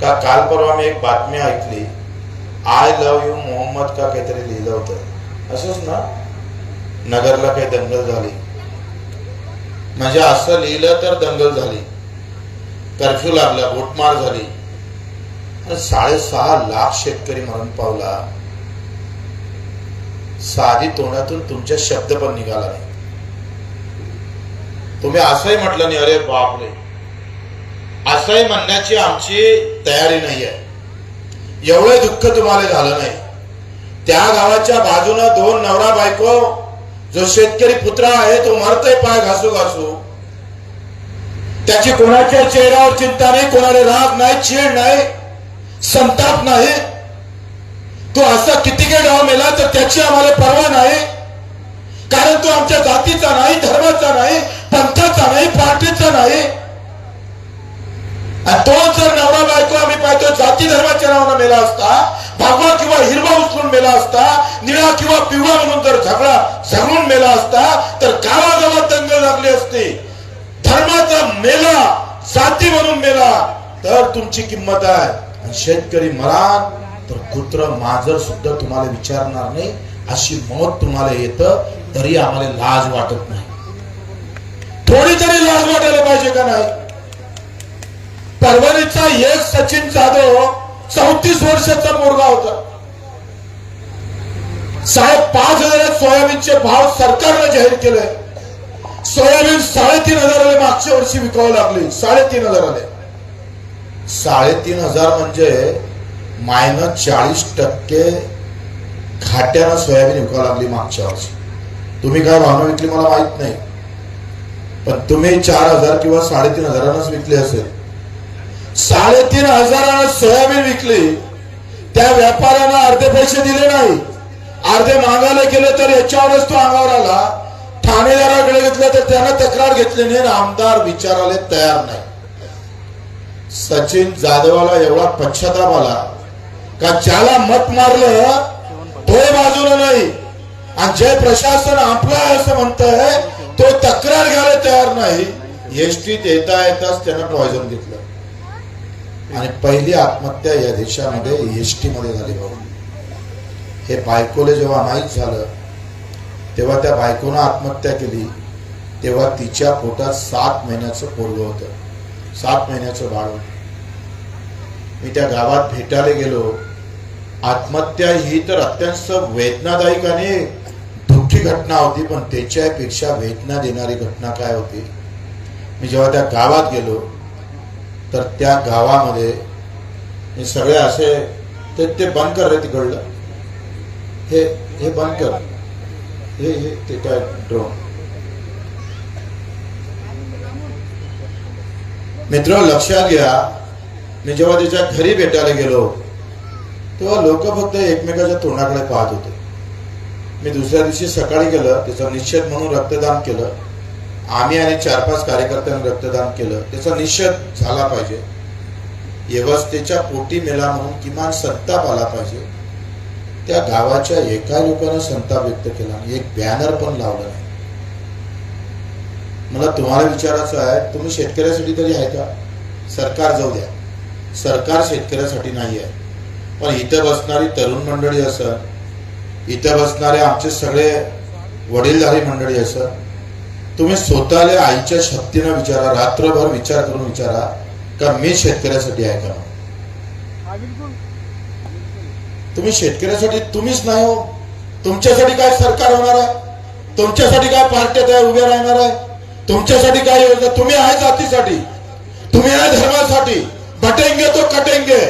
का काल परवा मी एक बातमी ऐकली आय लव्ह यू मोहम्मद का काहीतरी लिहिलं होतं. असंच ना? नगरला काही दंगल झाली. म्हणजे असं लिहिलं तर दंगल झाली. कर्फ्यू लागला गोटमार झाली. आणि साडेसहा लाख शेतकरी मरण पावला. साधी तोंडातून तुमच्या शब्द पण निघाला नाही. तुम्ही असंही म्हटलं नाही अरे बापरे. असंही म्हणण्याची आमची तयारी नाही आहे एवढं दुःख तुम्हाला झालं नाही. त्या गावाच्या बाजूनं दोन नवरा बायको जो शेतकरी पुत्र आहे तो मरतोय पाय घासू घासू. त्याची कोणाच्या चेहऱ्यावर चिंता नाही कोणाला राग नाही चीड नाही संताप नाही. तो असा किती काही गाव मेला तर त्याची आम्हाला पर्वा नाही. कारण तो आमच्या जातीचा नाही धर्माचा नाही. हिरवा मेला असता निळा किंवा पिवळा म्हणून जर झगडा झगडून मेला असता तर गावागावात दंगल लागली असते. धर्माचा मेला जाती म्हणून मेला तर तुमची किंमत आहे. शेतकरी मरान तर कुत्र माजर सुद्धा तुम्हाला विचारणार नाही. अशी मौत तुम्हाला येत तरी आम्हाला लाज वाटत नाही. थोडी तरी लाज वाटायला पाहिजे का नाही? परभणीचा एक सचिन जाधव चौतीस वर्षाचा मुलगा होता. साहेब पाच हजार सोयाबीनचे भाव सरकारने जाहीर केले सोयाबीन साडेतीन हजाराला मागच्या वर्षी विकावं लागली. साडेतीन हजाराने साडेतीन हजार म्हणजे मायनस चाळीस टक्के घाट्यानं सोयाबीन विकावं लागली मागच्या वर्षी. तुम्ही काय भावना विकली मला माहीत नाही. पण तुम्ही चार हजार किंवा साडेतीन हजारानंच विकली असेल. साडेतीन हजारानं सोयाबीन विकली. त्या व्यापाऱ्यांना अर्धे पैसे दिले नाही. अर्धे मागायला गेलं तर याच्यावरच तो अंगावर आला. ठाणेदाराकडे घेतलं तर त्यानं तक्रार घेतली नाही आमदार विचारायला तयार नाही. सचिन जाधवाला एवढा पश्चाताप आला. का ज्याला मत मारलं तो बाजूला नाही. आणि जे प्रशासन आपलं आहे असं म्हणत तो तक्रार घ्यायला तयार नाही. एसटीत येता येताच त्यानं पॉयझन घेतलं. आणि पहिली आत्महत्या या देशामध्ये एसटी मध्ये झाली भाऊ हे बायकोले जेव्हा माहीत झालं तेव्हा त्या बायकोनं आत्महत्या केली तेव्हा तिच्या पोटात सात महिन्याचं पोरग होतं. सात महिन्याचं बाळ होतं. मी त्या गावात भेटायला गेलो. आत्महत्या ही तर अत्यंत वेदनादायक आणि दुःखी घटना होती पण त्याच्यापेक्षा वेदना देणारी घटना काय होती? मी जेव्हा त्या गावात गेलो तर त्या गावामध्ये सगळे असे ते ते बंद कर तिकडलं. हे हे बंद कर. हे हे ते काय ड्रोन मित्र लक्षात घ्या मी जेव्हा त्याच्या घरी भेटायला गेलो तेव्हा लोक फक्त एकमेकाच्या तोंडाकडे पाहत होते. मी दुसऱ्या दिवशी सकाळी गेलं त्याचा निश्चित म्हणून रक्तदान केलं. आम्ही आणि चार पाच कार्यकर्त्यांनी रक्तदान केलं. त्याचा निषेध झाला पाहिजे. व्यवस्थेच्या पोटी मेला म्हणून किमान संताप आला पाहिजे. त्या गावाच्या एका लोकांना संताप व्यक्त केला आणि एक बॅनर पण लावला नाही. मला तुम्हाला विचारायचं आहे तुम्ही शेतकऱ्यासाठी तरी आहे का? सरकार जाऊ द्या. सरकार शेतकऱ्यासाठी नाही आहे. पण इथं बसणारी तरुण मंडळी असत इथं बसणारे आमचे सगळे वडीलधारी मंडळी असत तुम्ही स्वतःला आईच्या शक्तीनं विचारा रात्रभर विचार करून विचारा का मी शेतकऱ्यासाठी आहे का? तुम्ही शेतकऱ्यासाठी तुम्हीच नाही हो. तुमच्यासाठी काय सरकार होणार आहे? तुमच्यासाठी काय पार्ट्या त्या उभ्या राहणार आहे? तुमच्यासाठी काय योजना? तुम्ही आहे जातीसाठी. तुम्ही आहे धर्मासाठी. बटेंगे तो कटेंगे.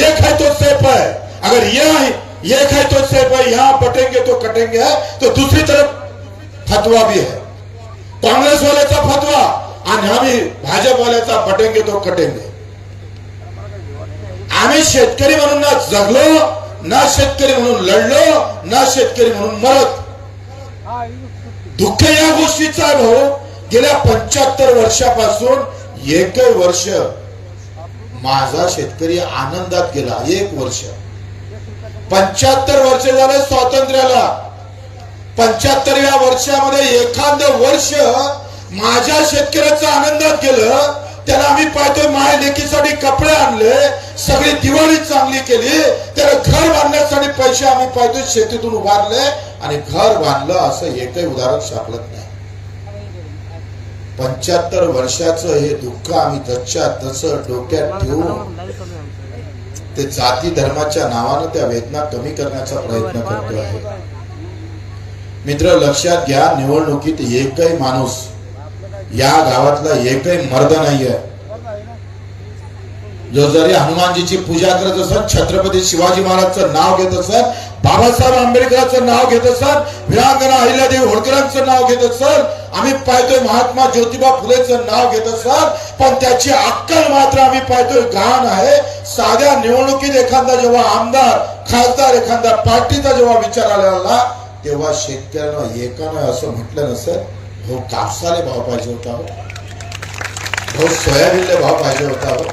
एक है तो सेफ है. अगर ये है एक है तो सेफ है यहां बटेंगे तो कटेंगे है तो दूसरी तरफ फतवा भी है. कांग्रेस वाल्याचा फतवा आणि आम्ही भाजपवाल्याचा पटेंगे तो कटेंगे. आम्ही शेतकरी म्हणून जगलो ना शेतकरी म्हणून लढलो ना शेतकरी म्हणून मरत. दुःख या गोष्टीचा आहे भाऊ. गेल्या पंच्याहत्तर वर्षापासून एक वर्ष माझा शेतकरी आनंदात गेला एक वर्ष. पंच्याहत्तर वर्ष झाले स्वातंत्र्याला. पंच्याहत्तरव्या वर्षामध्ये एखादं वर्ष माझ्या शेतकऱ्याचं आनंदात गेलं त्याला आम्ही पाहतोय माय लेकीसाठी कपडे आणले सगळी दिवाळी चांगली केली त्याला घर बांधण्यासाठी पैसे आम्ही पाहतोय शेतीतून उभारले आणि घर बांधलं असं एकही उदाहरण सापडत नाही. पंच्याहत्तर वर्षाचं हे दुःख आम्ही जसच्या तस डोक्यात ठेवून ते जाती धर्माच्या नावानं त्या वेदना कमी करण्याचा प्रयत्न करतो आहे मित्र लक्षात घ्या निवडणुकीत एकही माणूस या गावातला एकही मर्द नाहीये. जो जरी हनुमानजीची पूजा करत असत छत्रपती शिवाजी महाराजचं नाव घेत असत बाबासाहेब आंबेडकरांचं नाव घेत असत विरांगणा अहिल्यादेवी होळकरांचं नाव घेत असत आम्ही पाहतोय महात्मा ज्योतिबा फुलेचं नाव घेत असत पण त्याची अक्कल मात्र आम्ही पाहतोय घाण आहे. साध्या निवडणुकीत एखादा जेव्हा आमदार खासदार एखादा पार्टीचा जेव्हा विचार आला तेव्हा शेतकऱ्यांना एकानं असं म्हटलं नसत. हो कापसाले भाव पाहिजे होता हो भाऊ सोयाबीनले भाव पाहिजे होता हो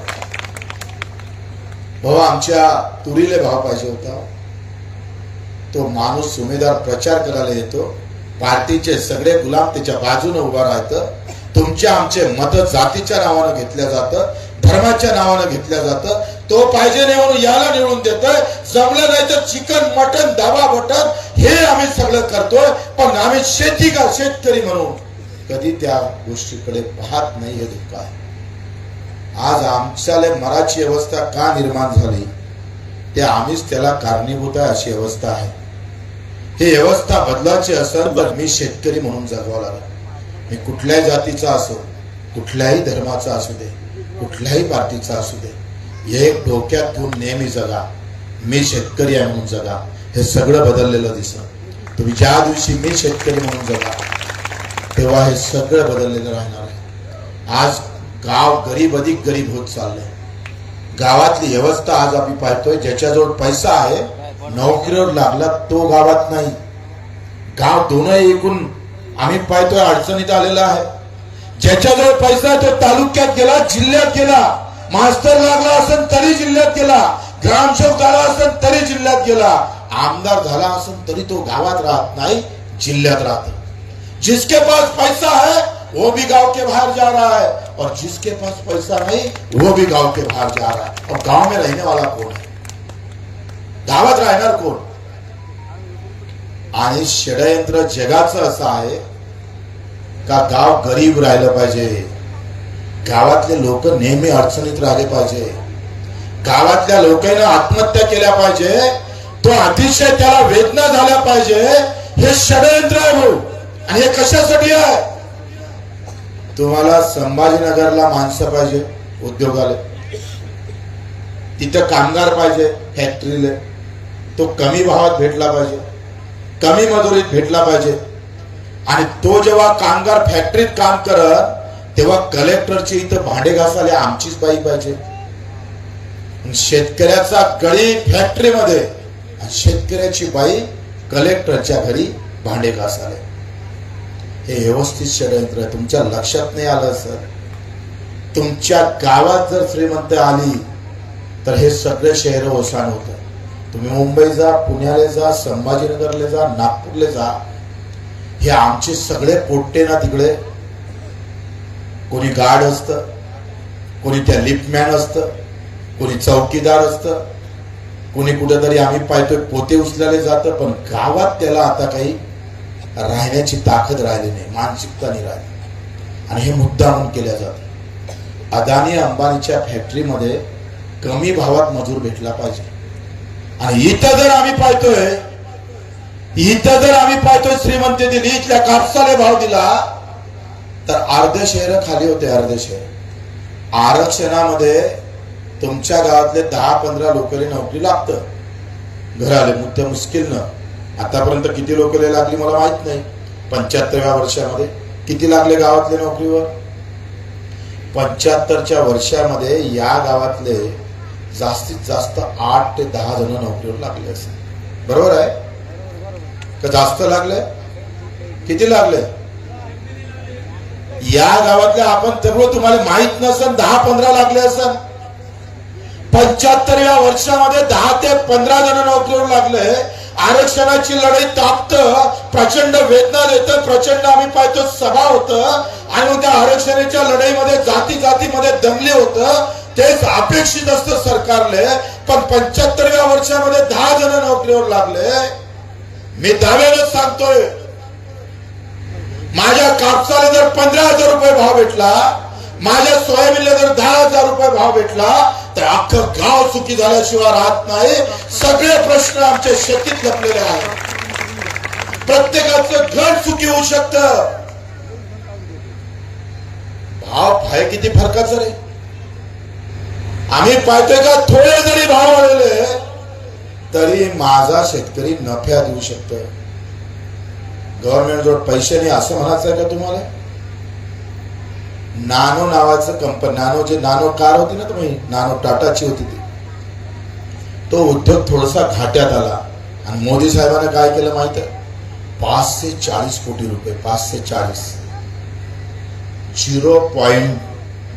भाऊ आमच्या तुरीले भाव पाहिजे होता हो. तो माणूस उमेदवार प्रचार करायला येतो पार्टीचे सगळे गुलाम त्याच्या बाजूने उभा राहतं तुमचे आमचे मत जातीच्या नावानं घेतल्या जातं धर्माच्या नावानं घेतल्या जातं तो पाहिजे नाही म्हणून याला निवडून देतोय जमलं नाही तर चिकन मटन दबा बटन हे आम्ही सगळं करतोय पण आम्ही शेती का शेतकरी म्हणून? कधी त्या गोष्टीकडे पाहत नाही हे दुःख आहे. आज आमच्याला मराठी अवस्था का निर्माण झाली? ते आम्हीच त्याला कारणीभूत आहे अशी अवस्था आहे. ही व्यवस्था बदलाची असेल तर मी शेतकरी म्हणून जगवा लागेल. मी कुठल्याही जातीचा असो कुठल्याही धर्माचा असू दे कुठल्याही पार्टीचा असू दे एक डोक्यातून नेहमी जगा. मी शेतकरी आहे म्हणून जगा. हे सगळं बदललेलं दिसत तुम्ही ज्या दिवशी मी शेतकरी म्हणून जगा तेव्हा हे सगळं बदललेलं राहणार आहे. आज गाव गरीब अधिक गरीब होत चाललंय. गावातली व्यवस्था आज आम्ही पाहतोय ज्याच्याजवळ पैसा आहे नोकरीवर लागला तो गावात नाही. गाव दोनही एकूण आम्ही पाहतोय अडचणीत आलेला आहे. ज्याच्याजवळ पैसा तो तालुक्यात गेला जिल्ह्यात गेला. मास्तर लागला असेल तरी जिल्ह्यात गेला. ग्रामसेवक झाला असेल तरी जिल्ह्यात गेला. आमदार झाला असेल तरी तो गावात राहत नाही जिल्ह्यात राहतो जिसके पास पैसा है वो भी गांव के बाहर जा रहा है. और जिसके पास पैसा नहीं वो भी गांव के बाहर जा रहा है. और गांव में रहने वाला कोण है? गावात राहणार कोण? आणि षडयंत्र जगाचं असं आहे का गाव गरीब राहिलं पाहिजे? गावातले लोक नेहमी अडचणीत राहिले पाहिजे. गावातल्या लोकांना आत्महत्या केल्या पाहिजे. तो अतिशय त्याला वेदना झाल्या पाहिजे. हे षडयंत्र आहे भाऊ आणि हे कशासाठी आहे? तुम्हाला संभाजीनगरला माणसं पाहिजे उद्योगाला. तिथं कामगार पाहिजे फॅक्टरीला तो कमी भावात भेटला पाहिजे कमी मजुरीत भेटला पाहिजे. आणि तो जेव्हा कामगार फॅक्टरीत काम करत तेव्हा कलेक्टरची इथं भांडे घासायला आमचीच बाई पाहिजे. शेतकऱ्याचा गळी फॅक्टरीमध्ये आणि शेतकऱ्याची बाई कलेक्टरच्या घरी भांडे घासाले. हे व्यवस्थित षडयंत्र तुमच्या लक्षात नाही आलं सर? तुमच्या गावात जर श्रीमंत आली तर हे सगळे शहर ओसाण होतं. तुम्ही मुंबई जा पुण्याला जा संभाजीनगरला जा नागपूरला जा. हे आमचे सगळे पोट्टे ना तिकडे. कोणी गार्ड असतं कोणी त्या लिफ्टमॅन असतं कोणी चौकीदार असतं कोणी कुठेतरी आम्ही पाहतोय पोते उचलले जातं पण गावात त्याला आता काही राहण्याची ताकद राहिली नाही मानसिकता नाही राहिली. आणि हे मुद्दा म्हणून केल्या जातं अदानी अंबानीच्या फॅक्टरीमध्ये कमी भावात मजूर भेटला पाहिजे. आणि इथं जर आम्ही पाहतोय इथं जर आम्ही पाहतोय श्रीमंती दिली इथल्या कापसाला भाव दिला तर अर्ध शहर खाली होते अर्ध शहर आरक्षणामध्ये तुमच्या गावातले दहा पंधरा लोकले नोकरी लागतं. घराले मुद्दा मुश्किलनं आतापर्यंत किती लोकले लागली मला माहीत नाही. पंच्याहत्तरव्या वर्षामध्ये किती लागले गावातले नोकरीवर? पंच्याहत्तरच्या वर्षामध्ये या गावातले जास्तीत जास्त आठ ते दहा जण नोकरीवर लागले असेल. बरोबर आहे? का जास्त लागले? किती लागले? या गावातल्या आपण तेवढं तुम्हाला माहीत नसेल दहा पंधरा लागले असन पंच्याहत्तरव्या वर्षामध्ये दहा ते पंधरा जण नोकरीवर लागले आरक्षणाची लढाई तापत प्रचंड वेदना देत प्रचंड आम्ही पाहतो सभा होत आणि मग त्या आरक्षणाच्या लढाईमध्ये जाती जातीमध्ये दमले होत. तेच अपेक्षित असतं सरकारले. पण पंच्याहत्तरव्या वर्षामध्ये दहा जण नोकरीवर लागले मी दाव्यानच सांगतोय. माझ्या कापसाला जर पंधरा हजार रुपये भाव भेटला माझ्या सोयाबीनला जर दहा हजार रुपये भाव भेटला तर अख्खं गाव चुकी झाल्याशिवाय राहत नाही. सगळे प्रश्न आमच्या शेतीत लपलेले आहेत. प्रत्येकाचं घर चुकी होऊ शकत. भाव आहे किती फरकाचं रे. आम्ही पाहतोय का थोडे जरी भाव वाढवले तरी माझा शेतकरी नफ्या देऊ शकतो गव्हर्नमेंट जोड पैसे नाही असं म्हणायचं आहे का तुम्हाला? नानो नावाचं कंपनी नानो जे नानो कार होती ना तुम्ही नानो टाटाची होती ती. तो उद्योग थोडासा घाट्यात आला. आणि मोदी साहेबांना काय केलं माहीत आहे? पाचशे चाळीस कोटी रुपये पाचशे चाळीस. Zero point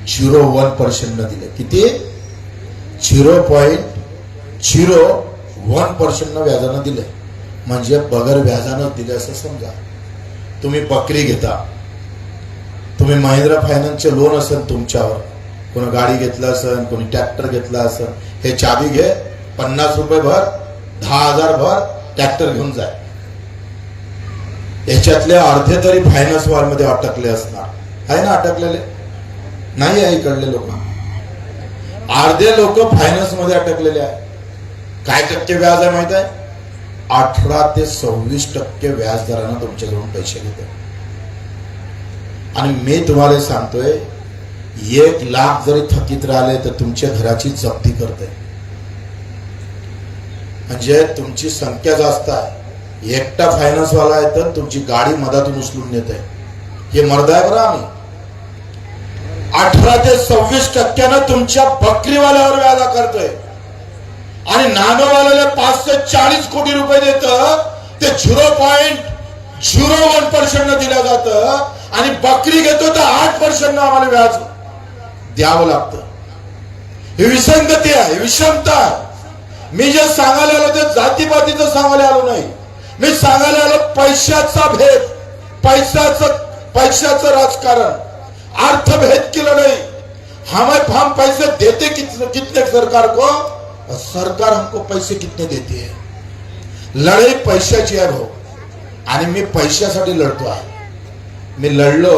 zero one percent न दिले. किती? Zero point zero one percent व्याजानं दिले. म्हणजे बगर व्याजानं दिले असं समजा. तुम्ही बकरी घेता. तुम्ही महिंद्रा फायनान्सचे लोन असेल तुमच्यावर. कोणी गाडी घेतलं असेल कोणी ट्रॅक्टर घेतला असेल हे चाबी घे पन्नास रुपये भर दहा हजार भर ट्रॅक्टर घेऊन जाय. याच्यातले अर्धे तरी फायनान्स वॉरमध्ये अटकले असणार. आहे ना अटकलेले? नाही आहे इकडले लोक. अर्धे लोक फायनान्समध्ये अटकलेले आहे काय टक्के व्याज आहे माहीत आहे? अठरा ते सव्वीस टक्के व्याजदरानं तुमच्याकडून पैसे घेते आणि मी तुम्हाला सांगतोय एक लाख जरी थकीत राहिले तर तुमच्या घराची जप्ती करते म्हणजे तुमची संख्या जास्त आहे. एकटा फायनान्सवाला आहे तर तुमची गाडी मधातून उचलून नेते हे मर्द आहे बरं आम्ही. अठरा ते सव्वीस टक्क्यानं तुमच्या बकरीवाल्यावर व्याजा करतोय आणि नानोवाल्याला पाचशे चाळीस कोटी रुपये देत. ते zero point zero one percent दिलं जातं. आणि बकरी घेतो तर आठ पर्सेंट आम्हाला व्याज द्यावं लागतं. ही विसंगती आहे विषमता आहे. मी जे सांगायला आलो ते जातीपातीचं सांगायला आलो नाही. मी सांगायला आलो पैशाचा भेद पैशाचं पैशाचं राजकारण. अर्थभेद केलं नाही. हमें हम पैसे देते कितने कितने सरकार को? और सरकार हमको पैसे कितने देते है? लढाई पैशाची आहे भाऊ. आणि मी पैशासाठी लढतो आहे. मी लढलो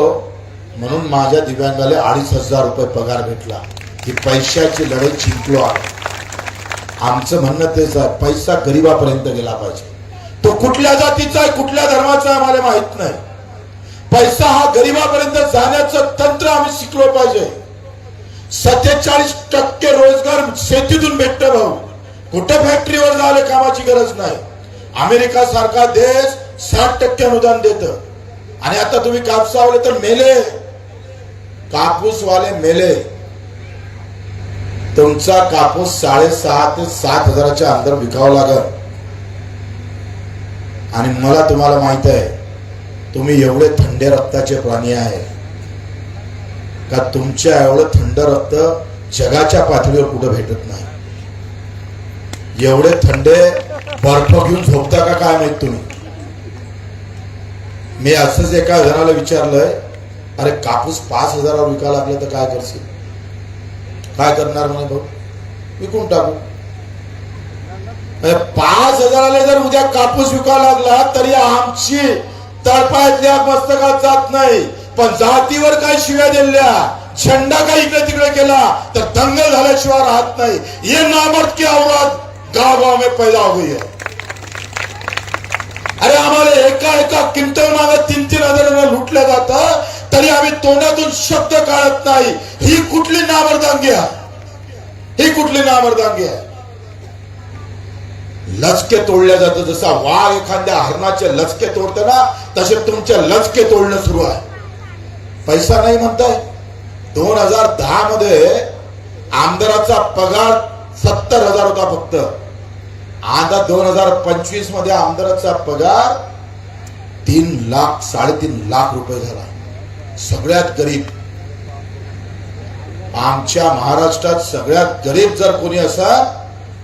म्हणून माझ्या दिव्यांगाला अडीच हजार रुपये पगार भेटला. ही पैशाची लढाई जिंकलो आहे आमचं म्हणणं तेच आहे पैसा गरीबापर्यंत गेला पाहिजे. तो कुठल्या जातीचा आहे कुठल्या धर्माचा आहे मला माहीत नाही. पैसा हा गरीबापर्यंत जाण्याचं तंत्र आम्ही शिकलो पाहिजे. सत्तेचाळीस टक्के रोजगार शेतीतून भेटतं भाऊ. कुठं फॅक्टरीवर झाले कामाची गरज नाही. अमेरिका सारखा देश साठ टक्के अनुदान देतं. आणि आता तुम्ही कापसावले तर मेले. कापूसवाले मेले. तुमचा कापूस साडेसहा ते सात हजाराच्या अंदर विकावं लागल. आणि मला तुम्हाला माहीत आहे तुम्ही एवढे थंडे रक्ताचे प्राणी आहे. का तुमच्या एवढं थंड रक्त जगाच्या पातळीवर कुठं भेटत नाही? एवढे थंडे बर्फ घेऊन झोपता का काय माहीत तुम्ही? मी असंच एका जणाला विचारलंय अरे कापूस पाच हजारावर विकायला लागले तर काय करशील? काय करणार म्हणे भाऊ? विकून टाकू. पाच हजाराला जर उद्या कापूस विकायला लागला तरी आमची तळपायतल्या मस्तकात जात नाही. पण जातीवर काय शिव्या दिल्या झेंडा काय इकडे तिकडे केला तर दंगल झाल्याशिवाय राहत नाही. ये नामर्द की औरत गाव गाव में पैदा हो हुई है. अरे आम्हाला एका एका क्विंटल मागे तीन तीन हजार लुटलं जातं तरी आम्ही तोंडातून शब्द काढत नाही. ही कुठली नामर्दांगी आहे? ही कुठली नामर्दांगी आहे? लचके तोडल्या जातं. जसा वाघ एखाद्या हरणाचे लचके तोडते ना तसे तुमचे लचके तोडणं सुरू आहे. पैसा नाही म्हणताय? दोन हजार दहा मध्ये आमदाराचा पगार सत्तर हजार होता फक्त. आता दोन हजार पंचवीसमध्ये आमदाराचा पगार तीन लाख साडेतीन लाख रुपये झाला. सगळ्यात गरीब. आमच्या महाराष्ट्रात सगळ्यात गरीब जर कोणी असाल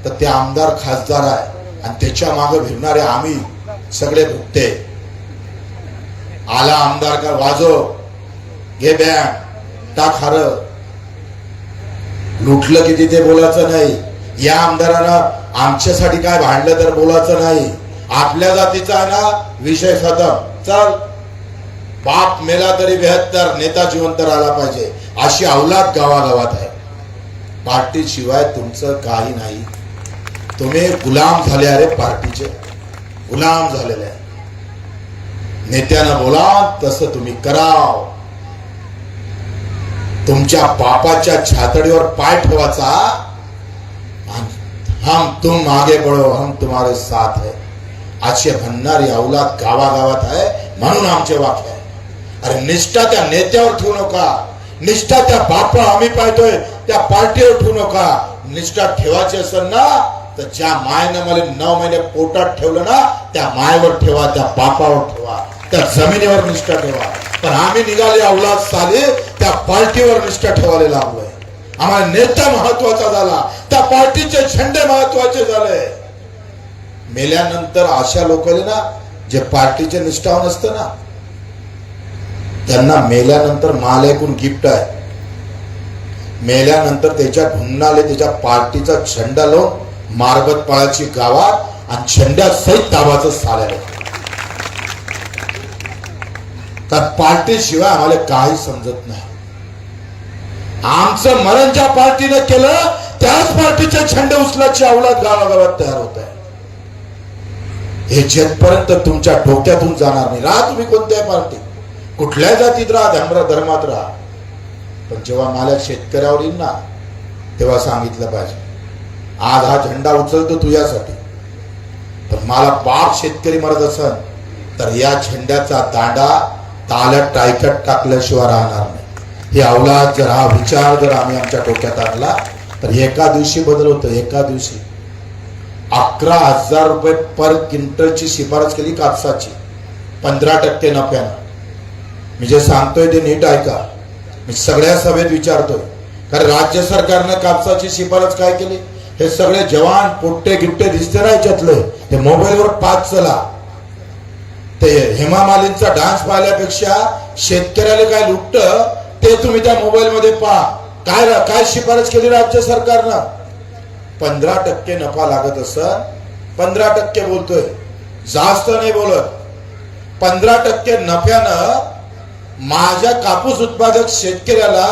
तर ते आमदार खासदार आहे. आणि त्याच्यामागे फिरणारे आम्ही सगळे भुकते आला आमदार का वाजव घे बँड टाक हार. लुटलं की तिथे बोलायचं नाही. या आमदाराला आमच्यासाठी काय भांडलं तर बोलायचं नाही. आपल्या जातीचा आहे ना विषय खतम. चल. बाप मेला तरी बेहत्तर नेता जिवंत राहिला पाहिजे. अशी अवलाद गावागावात आहे. पार्टी शिवाय तुमचं काही नाही. तुम्ही गुलाम झाले अरे पार्टीचे. गुलाम झालेले आहे. नेत्यानं बोला तसं तुम्ही कराव. तुमच्या बापाच्या छातडीवर पाय ठेवाचा हम तुम आगे बढ़ो हम तुम्हारे साथ है। असे भन्नारी औलाद गावागावात आहे म्हणून आमचे वाक्य आहे अरे निष्ठा त्या नेत्यावर ठेवू नका। निष्ठा त्या बापा आम्ही पाहतोय त्या पार्टीवर ठेवू नका। निष्ठा ठेवायची असेल ना तर ज्या मायनं मला नऊ महिने पोटात ठेवलं ना त्या मायवर ठेवा त्या बापावर ठेवा। त्या जमिनीवर निष्ठा ठेवा। पण आम्ही निघाले औलाद साली त्या पार्टीवर निष्ठा ठेवायला लागलोय। आम्हाला नेता महत्त्वाचा झाला। त्या पार्टीचे झेंडे महत्त्वाचे झाले. मेल्यानंतर अशा लोकांनी ना जे पार्टीचे निष्ठावन असत ना त्यांना मेल्यानंतर माल ऐकून गिफ्ट आहे. मेल्यानंतर त्याच्या ढुंगणाले त्याच्या पार्टीचा झेंडा लावून मारबत पाळाची गावात आणि झेंड्या सहित दाबाचं साल्याला तर पार्टीशिवाय आम्हाला काही समजत नाही. आमचं मरण ज्या पार्टीनं केलं त्याच पार्टीच्या छंड उचलाची अवलाद गावागावात तयार होत आहे. हे जेथपर्यंत तुमच्या डोक्यातून जाणार नाही. राहा तुम्ही कोणत्याही पार्टी कुठल्या जातीत राहा धर्म धर्मात राहा. पण जेव्हा मला शेतकऱ्यावर येईल ना तेव्हा सांगितलं पाहिजे. आज हा झेंडा उचलतो तुझ्यासाठी पण मला बाप शेतकरी मरत असन तर या झेंड्याचा दांडा ताल्यात टायकट टाकल्याशिवाय राहणार नाही. हे अवलाद जर हा विचार जर आम्ही आमच्या डोक्यात आणला तर एका दिवशी बदल होतं एका दिवशी. अकरा हजार रुपये पर क्विंटलची शिफारस केली कापसाची. पंधरा टक्के नफ्यानं. मी जे सांगतोय ते नीट ऐका. मी सगळ्या सभेत विचारतोय. कारण राज्य सरकारनं कापसाची शिफारस काय केली? हे सगळे जवान पोट्टे गिट्टे दिसते ना याच्यातले. ते मोबाईलवर पाच चला. ते हेमा मालिनचा डान्स पाहिल्यापेक्षा शेतकऱ्याला काय लुटत ते तुम्ही त्या मोबाईलमध्ये पहा. काय काय शिफारस केली राज्य सरकारनं? पंधरा टक्के नफा लागत असत पंधरा टक्के बोलतोय. जास्त नाही बोलत. पंधरा टक्के नफ्यानं माझ्या कापूस उत्पादक शेतकऱ्याला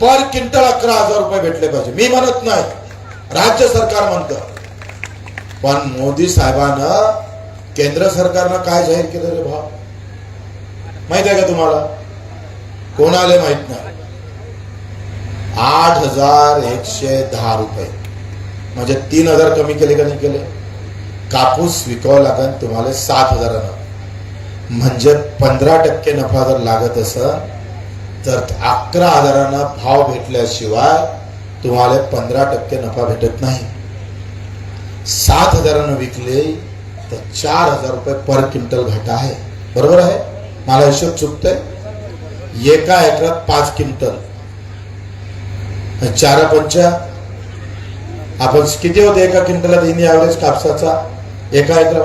पर क्विंटल अकरा हजार रुपये भेटले पाहिजे. मी म्हणत नाही. राज्य सरकार म्हणत. पण मोदी साहेबानं केंद्र सरकारनं काय जाहीर केलं रे भाव माहीत आहे का तुम्हाला? कोणाला माहीत नाही. आठ हजार एकशे दहा रुपये. म्हणजे तीन हजार कमी केले का नाही केले? कापूस विकावं लागेल तुम्हाला सात हजारानं म्हणजे पंधरा टक्के नफा जर लागत असेल तर अकरा हजारांना भाव भेटल्याशिवाय तुम्हाला पंधरा टक्के नफा भेटत नाही. सात हजारानं विकले तर चार हजार रुपये पर क्विंटल घाटा आहे. बरोबर आहे? मला हिशोब चुकतोय? एका एकरात पाच क्विंटल. चार पंचा आपण किती होते? एका क्विंटलात इन ॲव्हरेज कापसाचा एका एकरा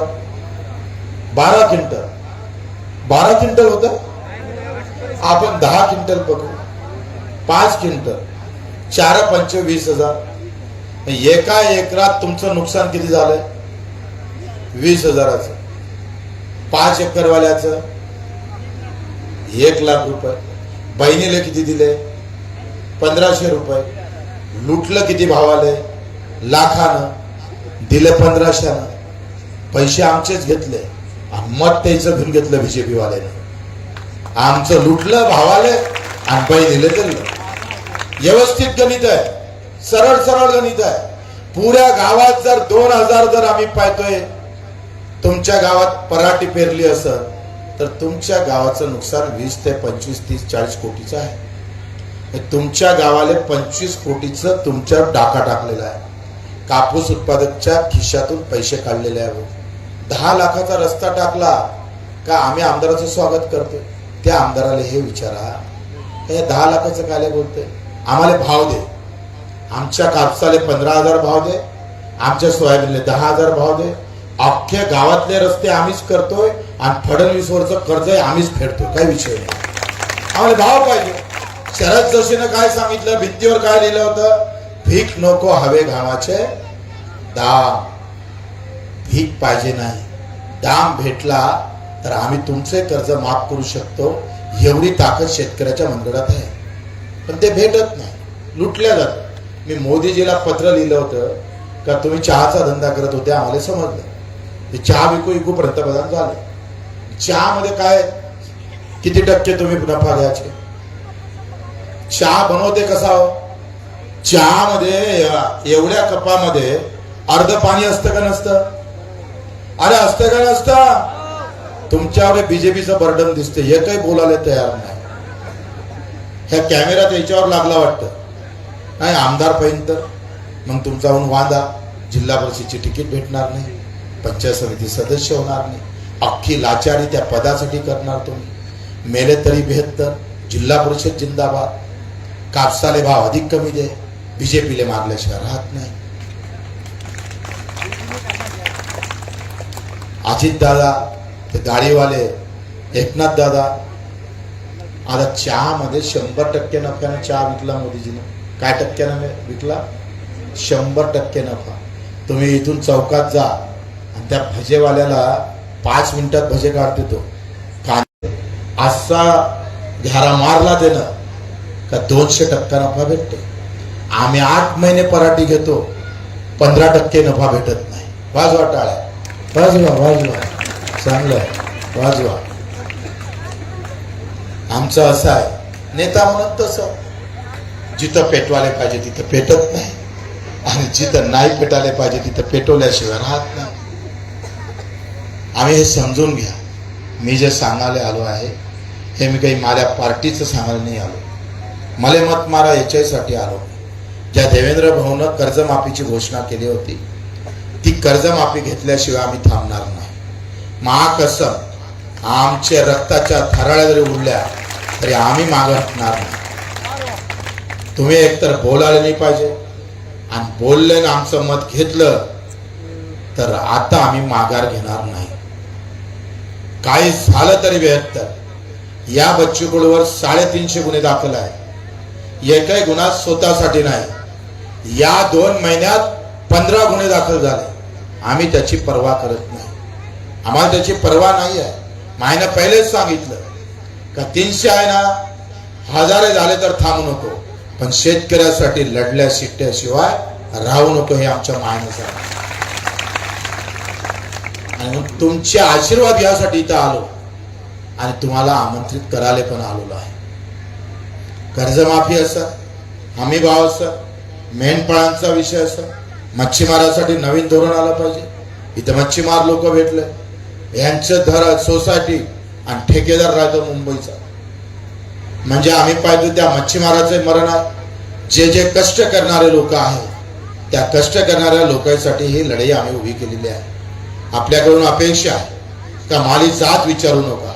बारा क्विंटल. बारा क्विंटल होत? आपण दहा क्विंटल पकडू पाच क्विंटल. चार पंच वीस हजार. एका एकरात तुमचं नुकसान किती झालंय? वीस हजाराचं. पाच एकरवाल्याचं. एक लाख रुपये. बहिणीला किती दिले? पंधराशे रुपये. लुटलं किती भावाले? लाखानं. दिले पंधराशेनं. पैसे आमचेच घेतले. मत त्याचं घेऊन घेतलं बीजेपी वाल्याने. आमचं लुटलं भावाले आणि बहिणीला दिलं व्यवस्थित गणित आहे. सरळ सरळ गणित आहे. पुऱ्या गावात जर दोन हजार जर आम्ही पाहतोय तुमच्या गावात पराठी पेरली असं तर तुमच्या गावाचं नुकसान वीस ते पंचवीस तीस चाळीस कोटीचं आहे. तुमच्या गावाला पंचवीस कोटीचं तुमच्यावर डाका टाकलेला आहे. कापूस उत्पादकच्या खिशातून पैसे काढलेले आहे दहा लाखाचा रस्ता टाकला का आम्ही आमदाराचं स्वागत करतो त्या आमदाराला हे विचारा. हे दहा लाखाचं काय बोलते आम्हाला भाव दे. आमच्या कापसाले पंधरा हजार भाव दे. आमच्या सोयाबीनले दहा हजार भाव दे. अख्ख्या गावातले रस्ते आम्हीच करतोय आणि फडणवीसवरचं कर्ज आम्हीच फेडतोय. काही विषय नाही. आम्हाला भाव पाहिजे. शरद जोशीनं काय सांगितलं? भिंतीवर काय लिहिलं होतं? भीक नको हवे घामाचे दाम. भीक पाहिजे नाही. दाम भेटला तर आम्ही तुमचे कर्ज माफ करू शकतो. एवढी ताकद शेतकऱ्याच्या मंडळात आहे. पण ते भेटत नाही. लुटल्या जात मी मोदीजीला पत्र लिहिलं होतं. का तुम्ही चहाचा धंदा करत होते आम्हाला समजलं. ते चहा विकू विकू पंतप्रधान झाले. चहामध्ये काय? किती टक्के तुम्ही नफा घ्यायचे? चहा बनवते कसा हो? चहामध्ये एवढ्या कपामध्ये अर्ध पाणी असतं का नसतं? अरे असतं का नसतं? तुमच्यावर बीजेपीचं बर्डन दिसते हे काही बोलायला तयार नाही. ह्या कॅमेरा त्याच्यावर लागला वाटतं. नाही आमदार पाहिजे तर. मग तुमचाहून वांदा. जिल्हा परिषदची तिकीट भेटणार नाही. पंचायत समिती सदस्य होणार नाही. अख्खी लाचारी त्या पदासाठी करणार तुम्ही. मेले तरी बेहत्तर जिल्हा परिषद जिंदाबाद. कापसाले भाव अधिक कमी दे. बीजेपीले मारल्याशिवाय राहत नाही. अजित दादा ते गाडीवाले एकनाथ दादा आता चहामध्ये शंभर टक्के नफ्यानं चहा विकला मोदीजीनं. काय टक्क्यानं विकला? शंभर टक्के नफा. तुम्ही इथून चौकात जा. आणि त्या भजेवाल्याला पाच मिनिटात भजे काढते तो. कांदे असा घारा मारला त्यानं का दोनशे टक्का नफा भेटतो आम्ही आठ महिने पराठी घेतो पंधरा टक्के नफा भेटत नाही. वाजवा टाळ्या. वाजवा वाजवा. चांगलं आहे. वाजवा. आमचं असं आहे. नेता म्हणत तसं. जिथं पेटवाले पाहिजे तिथं पेटत नाही. आणि जिथं नाही पेटायला पाहिजे तिथं पेटवल्याशिवाय राहत नाही. आम्ही हे समजून घ्या. मी जे सांगायला आलो आहे हे मी काही माझ्या पार्टीचं सांगायला नाही आलो. मला मत मारा याच्यासाठी आलो. ज्या देवेंद्र भाऊनं कर्जमाफीची घोषणा केली होती ती कर्जमाफी घेतल्याशिवाय आम्ही थांबणार नाही. महाकसम आमच्या रक्ताच्या थराळ्या जरी उडल्या तरी आम्ही मागणार नाही. तुम्ही एकतर बोलायला नाही पाहिजे. आणि बोलले आमचं मत घेतलं तर आता आम्ही माघार घेणार नाही. काही झालं तरी व्यक्त या बच्चूकडूवर साडेतीनशे गुन्हे दाखल आहे एकही गुन्हा स्वतःसाठी नाही. या दोन महिन्यात पंधरा गुन्हे दाखल झाले. आम्ही त्याची पर्वा करत नाही. आम्हाला त्याची पर्वा नाही आहे. मायनं पहिलेच सांगितलं का तीनशे आहे ना हजारे झाले तर थांबू नको. पण शेतकऱ्यासाठी लढल्या शिट्ट्याशिवाय राहू नको हे आमच्या मायनं सांगितलं. आणि तुमचे आशीर्वाद घ्यायसाठी इथं आलो. आणि तुम्हाला आमंत्रित करायला पण आलेलो आहे. कर्जमाफी असं हमी भाव असं मेंढपाळांचा विषय असं मच्छीमारासाठी नवीन धोरण आलं पाहिजे. इथं मच्छीमार लोक भेटले. यांचं धर सोसायटी आणि ठेकेदार राहतो मुंबईचा. म्हणजे आम्ही पाहतो त्या मच्छीमाराचे मरण आहे. जे जे कष्ट करणारे लोक आहेत त्या कष्ट करणाऱ्या लोकांसाठी ही लढाई आम्ही उभी केलेली आहे. आपल्याकडून अपेक्षा आहे. का माली जात विचारू नका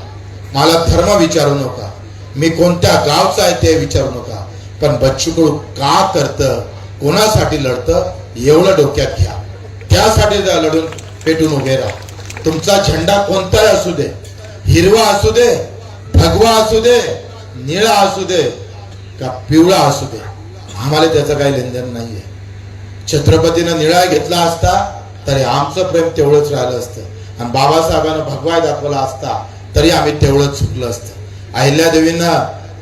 मला धर्म विचारू नका. मी कोणत्या गावचा आहे ते विचारू नका. पण बच्चू कडू का करतं कोणासाठी लढतं एवढं डोक्यात घ्या. त्यासाठी लढून पेटून उभे राहा. तुमचा झेंडा कोणताही असू दे. हिरवा असू दे भगवा असू दे निळा असू दे का पिवळा असू दे. आम्हाला त्याचं काही लेनदेन नाहीये. छत्रपतीनं निळा घेतला असता तरी आमचं प्रेम तेवढंच राहिलं असतं. आणि बाबासाहेबांना भगवाय दाखवला असता तरी आम्ही तेवढंच चुकलं असतं. अहिल्यादेवींना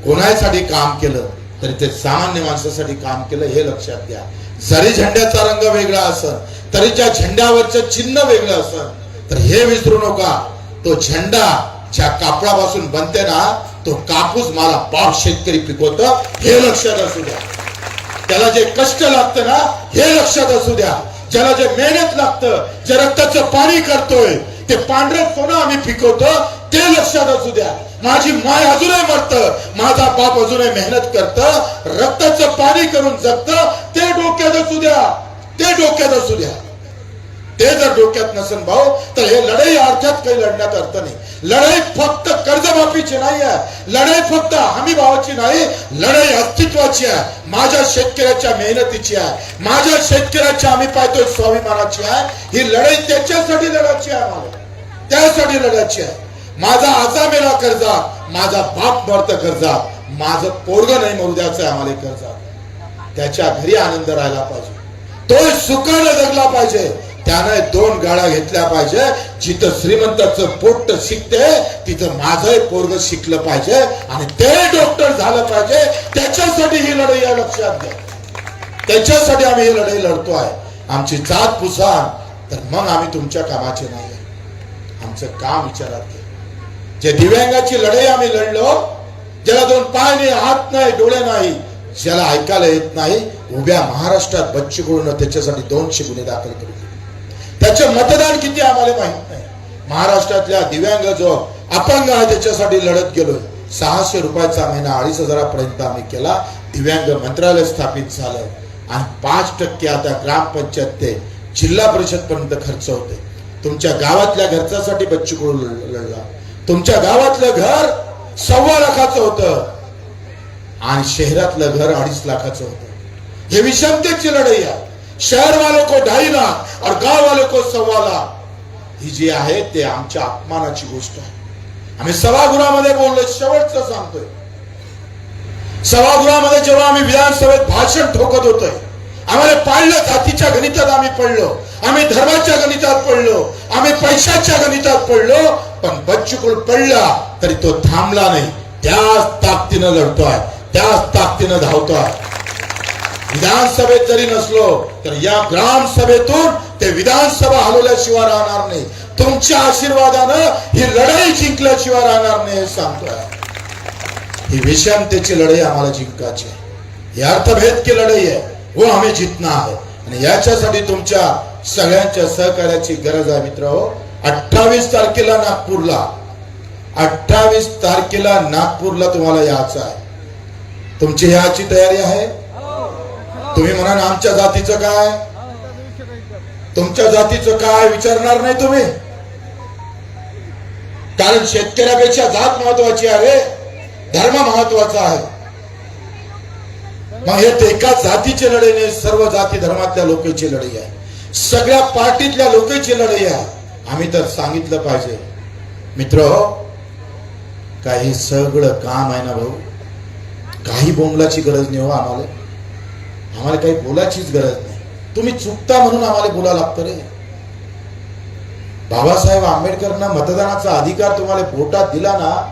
कोणासाठी काम केलं तरी ते सामान्य माणसासाठी काम केलं हे लक्षात घ्या. जरी झेंड्याचा रंग वेगळा असन तरी त्या झेंड्यावरचं चिन्ह वेगळं असन तर हे विसरू नका. तो झेंडा ज्या कापडापासून बनते ना तो कापूस मला पाप शेतकरी पिकवतो हे लक्षात असू द्या. त्याला जे कष्ट लागतं ना हे लक्षात असू द्या. ज्याला जे मेहनत लागतं जे रक्ताचं पाणी करतोय ते पांढरे सोनं आम्ही पिकवतो ते लक्षात असू द्या. माझी माय अजूनही मरत माझा बाप अजूनही मेहनत करत रक्ताचं पाणी करून जगत ते डोक्यात असू द्या ते डोक्यात असू द्या. ते जर डोक्यात नसेल भाऊ तर हे लढाई अर्थात काही लढण्यात अर्थ नाही. लढाई फक्त कर्जमाफीची नाही आहे. लढाई फक्त हमी भावाची नाही लढाई अस्तित्वाची आहे. माझ्या शेतकऱ्याच्या मेहनतीची आहे. माझ्या शेतकऱ्याच्या आम्ही पाहतोय स्वाभिमानाची आहे. ही लढाई त्याच्यासाठी लढायची आहे आम्हाला. त्यासाठी लढायची आहे. माझा आजा मेला कर्जा माझा बाप मरत कर्जा माझं पोरग नाही मरू द्यायचं आहे आम्हाला कर्जा. त्याच्या घरी आनंद राहिला पाहिजे. तो सुखाने जगला पाहिजे. त्याने दोन गाड्या घेतल्या पाहिजे. जिथं श्रीमंताचं पोट शिकते तिथं माझं पोरग शिकलं पाहिजे. आणि ते डॉक्टर झालं पाहिजे. त्याच्यासाठी ही लढाई या लक्षात घ्या. त्याच्यासाठी आम्ही ही लढाई लढतो आहे. आमची जात पुसान तर मग आम्ही तुमच्या कामाचे नाही आमचं काम विचारात जे दिव्यांगाची लढाई आम्ही लढलो ज्याला दोन पाय नाही हात नाही डोळे नाही ज्याला ऐकायला येत नाही उभ्या महाराष्ट्रात बच्चीकडून त्याच्यासाठी दोनशे गुन्हे दाखल करू त्याचे मतदान किती आम्हाला माहीत नाही. महाराष्ट्रातल्या दिव्यांग जो अपंग आहे त्याच्यासाठी लढत गेलोय. सहाशे रुपयाचा महिना अडीच हजारापर्यंत आम्ही केला. दिव्यांग मंत्रालय स्थापित झालं आणि पाच टक्के आता ग्रामपंचायत ते जिल्हा परिषद पर्यंत खर्च होते तुमच्या गावातल्या खर्चासाठी बच्चू लढला. तुमच्या गावातलं घर सव्वा लाखाचं होतं. आणि शहरातलं घर अडीच लाखाचं होतं. हे विषमतेची लढाई आहे. शहर वाले को ढाई लाख और गाव वाले को सव्वा लाख. ही जी आहे ते आमच्या अपमानाची गोष्ट आहे. आम्ही सभागृहामध्ये बोललो शेवटचं सांगतोय. सभागृहामध्ये जेव्हा आम्ही विधानसभेत भाषण ठोकत होतोय आम्हाला पाळलं जातीच्या गणितात आम्ही पडलो आम्ही धर्माच्या गणितात पडलो आम्ही पैशाच्या गणितात पडलो पण बच्चूकुल पडला तरी तो थांबला नाही. त्याच ताकदीनं लढतोय त्याच ताकदीनं धावतोय. विधानसभेत जरी नसलो तर या ग्रामसभेतून ते विधानसभा हलवल्याशिवाय राहणार नाही. तुमच्या आशीर्वादानं ही लढाई जिंकल्याशिवाय राहणार नाही हे सांगतोय. ही विषमतेची लढाई आम्हाला जिंकायची आहे. ही अर्थभेद की लढाई आहे? हो आम्ही जितना आहे आणि याच्यासाठी तुमच्या सगळ्यांच्या सहकार्याची गरज आहे मित्र हो. अठ्ठावीस तारखेला नागपूरला. अठ्ठावीस तारखेला नागपूरला तुम्हाला यायचं आहे. तुमची याची तयारी आहे? तुम्ही म्हणा आमच्या जातीचं काय? तुमच्या जातीचं काय विचारणार नाही तुम्ही? कारण शेतकऱ्यापेक्षा जात महत्वाची आहे धर्म महत्त्वाचा आहे. मग हे तर एका जातीची लढाई नाही सर्व जाती धर्मातल्या लोकांची लढाई आहे. सगळ्या पार्टीतल्या लोकांची लढाई आहे. आम्ही तर सांगितलं पाहिजे. मित्र काही सगळं काम आहे ना भाऊ? काही बोंबलाची गरज नाही हो आम्हाला. आम्हाला काही बोलायचीच गरज नाही. तुम्ही चुकता म्हणून आम्हाला बोला लागतं रे. बाबासाहेब आंबेडकरांना मतदानाचा अधिकार तुम्हाला बोटात दिला ना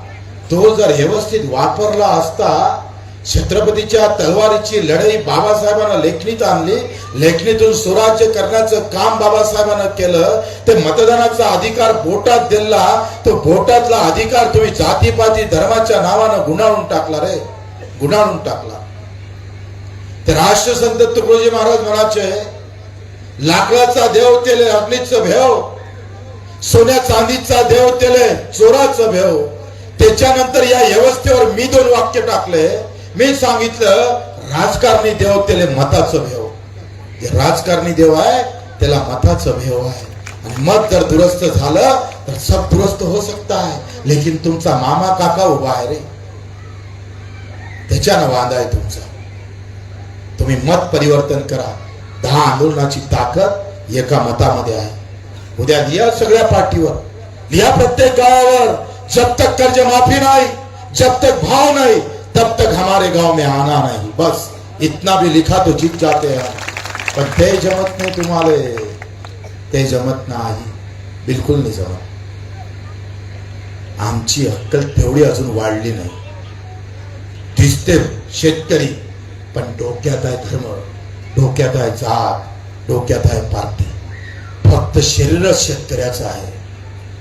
तो जर व्यवस्थित वापरला असता छत्रपतीच्या तलवारीची लढाई बाबासाहेबांना लेखणीत आणली. लेखणीतून स्वराज्य करण्याचं काम बाबासाहेबांना केलं. ते मतदानाचा अधिकार बोटात दिला. तो बोटातला अधिकार तुम्ही जातीपाती धर्माच्या नावानं गुणाळून टाकला रे. गुणाळून टाकला. ते राष्ट्रसंत तुकडोजी महाराज म्हणाचे लाकडाचा देव केले अग्नीचं भेव सोन्या चांदीचा देव केले चोराचं भेव. त्याच्यानंतर या व्यवस्थेवर मी दोन वाक्य टाकले. मी सांगितलं राजकारणी देव त्याला मताचं भेव. जे राजकारणी देव आहे त्याला मताचं भेव आहे. आणि मत जर दुरुस्त झालं तर सब दुरुस्त हो सकता है लेकिन तुमचा मामा काका उभा आहे रे. त्याच्यानं वांदा आहे तुमचा. तुम्ही मत परिवर्तन करा. दहा आंदोलनाची ताकद एका मतामध्ये आहे. उद्या लिहा सगळ्या पाठीवर. लिहा प्रत्येक गावावर. जब तक कर्ज माफी नाही जब तक भाव नाही तब तक हमारे गांव में आना नहीं। बस इतना भी लिखा तो जीत जाते हैं। पण ते जमत नाही तुम्हाला ते जमत नाही बिलकुल नाही जमत। आमची अक्कल तेवढी अजून वाढली नाही। दिसते शेतकरी पण डोक्यात आहे धर्म डोक्यात आहे जात डोक्यात आहे पार्टी फक्त शरीरच शेतकऱ्याचं आहे.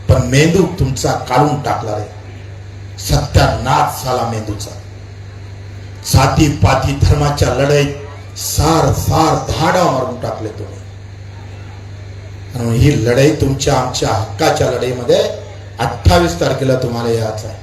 पण मेंदू तुमचा काढून टाकला रे. सत्यानाश झाला मेंदूचा. जाती पाती धर्माच्या लढाईत सार सार धाडा मारून टाकले तुम्ही. ही लढाई तुमच्या आमच्या हक्काच्या लढाईमध्ये अठ्ठावीस तारखेला तुम्हाला यायचं आहे.